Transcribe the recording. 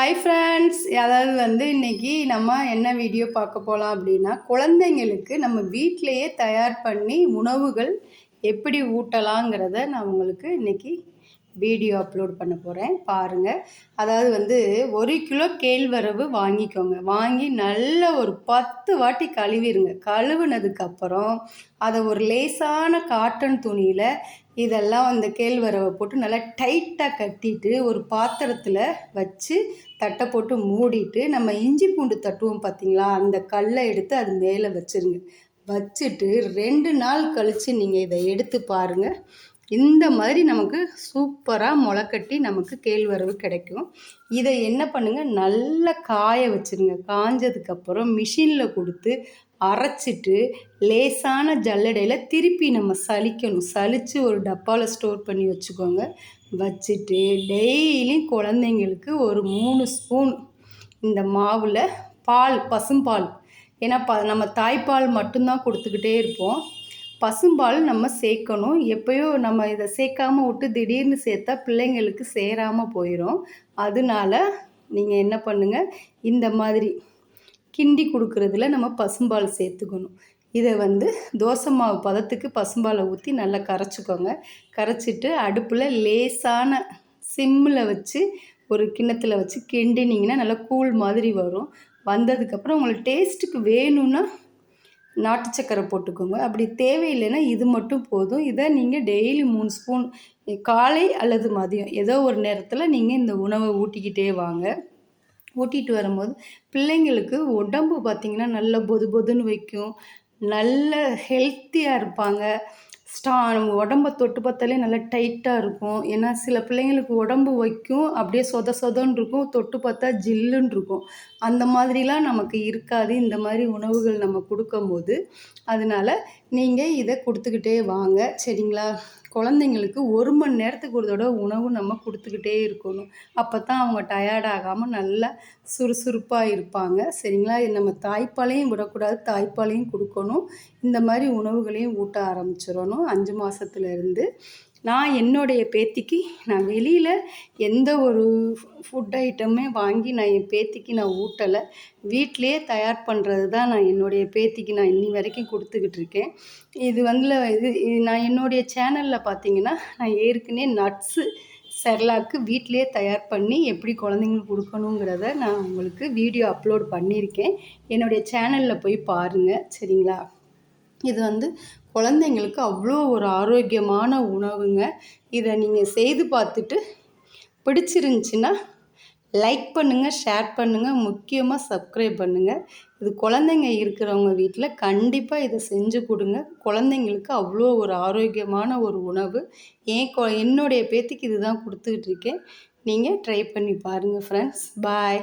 Hi friends அதாவது வந்து இன்றைக்கி நம்ம என்ன வீடியோ பார்க்க போகலாம் அப்படின்னா குழந்தைங்களுக்கு நம்ம வீட்டிலையே தயார் பண்ணி உணவுகள் எப்படி ஊட்டலாங்கிறத நான் உங்களுக்கு இன்றைக்கி வீடியோ அப்லோட் பண்ண போகிறேன் பாருங்கள் அதாவது வந்து ஒரு கிலோ கேழ்வரவு வாங்கிக்கோங்க. வாங்கி நல்ல ஒரு பத்து வாட்டி கழுவிடுங்க கழுவுனதுக்கப்புறம் அதை ஒரு லேசான காட்டன் துணியில் இதெல்லாம் அந்த கேழ்வரவை போட்டு நல்லா டைட்டாக கட்டிட்டு ஒரு பாத்திரத்தில் வச்சு தட்டை போட்டு மூடிட்டு நம்ம இஞ்சி பூண்டு தட்டுவோம் பார்த்தீங்களா அந்த கல்லை எடுத்து அது மேலே வச்சுருங்க. வச்சுட்டு ரெண்டு நாள் கழித்து நீங்கள் இதை எடுத்து பாருங்கள் இந்த மாதிரி நமக்கு சூப்பராக முளைக்கட்டி நமக்கு கேழ்வரவு கிடைக்கும். இதை என்ன பண்ணுங்கள் நல்லா காய வச்சுருங்க. காஞ்சதுக்கப்புறம் மிஷினில் கொடுத்து அரைச்சிட்டு லேசான ஜல்லடையில் திருப்பி நம்ம சலிக்கணும் சலித்து ஒரு டப்பாவில் ஸ்டோர் பண்ணி வச்சுக்கோங்க. வச்சுட்டு டெய்லியும் குழந்தைங்களுக்கு ஒரு மூணு ஸ்பூன் இந்த மாவில் பால் பசும்பால். ஏன்னா ப நம்ம தாய்ப்பால் மட்டும்தான் கொடுத்துக்கிட்டே இருப்போம். பசும்பால் நம்ம சேர்க்கணும். எப்பயோ நம்ம இதை சேர்க்காம விட்டு திடீர்னு சேர்த்தா பிள்ளைங்களுக்கு சேராமல் போயிடும் அதனால நீங்கள் என்ன பண்ணுங்கள் இந்த மாதிரி கிண்டி கொடுக்குறதுல நம்ம பசும்பால் சேர்த்துக்கணும். இதை வந்து தோசை மாவு பதத்துக்கு பசும்பாலை ஊற்றி நல்லா கரைச்சிக்கோங்க. கரைச்சிட்டு அடுப்பில் லேசான சிம்மில் வச்சு ஒரு கிண்ணத்தில் வச்சு கிண்டினிங்கன்னா நல்லா கூழ் மாதிரி வரும். வந்ததுக்கப்புறம் உங்களுக்கு டேஸ்ட்டுக்கு வேணும்னா நாட்டு சக்கரை போட்டுக்கோங்க. அப்படி தேவையில்லைன்னா இது மட்டும் போதும். இதை நீங்கள் டெய்லி மூணு ஸ்பூன் காலை அல்லது மதியம் ஏதோ ஒரு நேரத்தில் நீங்கள் இந்த உணவை ஊட்டிக்கிட்டே வாங்க. ஊட்டிகிட்டு வரும்போது பிள்ளைங்களுக்கு உடம்பு பார்த்திங்கன்னா நல்ல பொது பொதுன்னு வைக்கும். நல்ல ஹெல்த்தியாக இருப்பாங்க. ஸ்டா நம்ம உடம்ப தொட்டு பார்த்தாலே நல்லா டைட்டாக இருக்கும். ஏன்னா சில பிள்ளைங்களுக்கு உடம்பு வைக்கும் அப்படியே சொத சொதன்னு இருக்கும் தொட்டு பார்த்தா ஜில்லுன்னு இருக்கும். அந்த மாதிரிலாம் நமக்கு இருக்காது. இந்த மாதிரி உணவுகள் நம்ம கொடுக்கும்போது. அதனால் நீங்கள் இதை கொடுத்துக்கிட்டே வாங்க. சரிங்களா? குழந்தைங்களுக்கு ஒரு மணி நேரத்துக்கு ஒரு தடவை உணவு நம்ம கொடுத்துக்கிட்டே இருக்கணும். அப்போ தான் அவங்க டயர்ட் ஆகாமல் நல்லா சுறுசுறுப்பாக இருப்பாங்க. சரிங்களா? நம்ம தாய்ப்பாலையும் விடக்கூடாது. தாய்ப்பாலையும் கொடுக்கணும். இந்த மாதிரி உணவுகளையும் ஊட்ட ஆரம்பிச்சிடணும். அஞ்சு மாதத்துலேருந்து நான் என்னுடைய பேத்திக்கு நான் வெளியில் எந்த ஒரு ஃபுட் ஐட்டமே வாங்கி நான் என் பேத்திக்கு நான் ஊட்டலை. வீட்டிலையே தயார் பண்ணுறது தான் நான் என்னுடைய பேத்திக்கு நான் இன்னி வரைக்கும் கொடுத்துக்கிட்டு இருக்கேன். இது வந்து இது நான் என்னுடைய சேனலில் பார்த்தீங்கன்னா நான் ஏற்கனவே நட்ஸு செர்லாக்கு வீட்டிலே தயார் பண்ணி எப்படி குழந்தைங்களுக்கு கொடுக்கணுங்கிறத நான் உங்களுக்கு வீடியோ அப்லோட் பண்ணியிருக்கேன். என்னுடைய சேனலில் போய் பாருங்கள் சரிங்களா? இது வந்து குழந்தைங்களுக்கு அவ்வளோ ஒரு ஆரோக்கியமான உணவுங்க. இதை நீங்கள் செய்து பார்த்துட்டு பிடிச்சிருந்துச்சின்னா லைக் பண்ணுங்கள் ஷேர் பண்ணுங்கள் முக்கியமாக சப்ஸ்கிரைப் பண்ணுங்கள் இது குழந்தைங்க இருக்கிறவங்க வீட்டில் கண்டிப்பாக இதை செஞ்சு கொடுங்க. குழந்தைங்களுக்கு அவ்வளோ ஒரு ஆரோக்கியமான ஒரு உணவு. ஏன் கொ என்னுடைய பேத்திக்கு இது தான் கொடுத்துக்கிட்டு இருக்கேன். நீங்கள் ட்ரை பண்ணி பாருங்கள் ஃப்ரெண்ட்ஸ் பாய்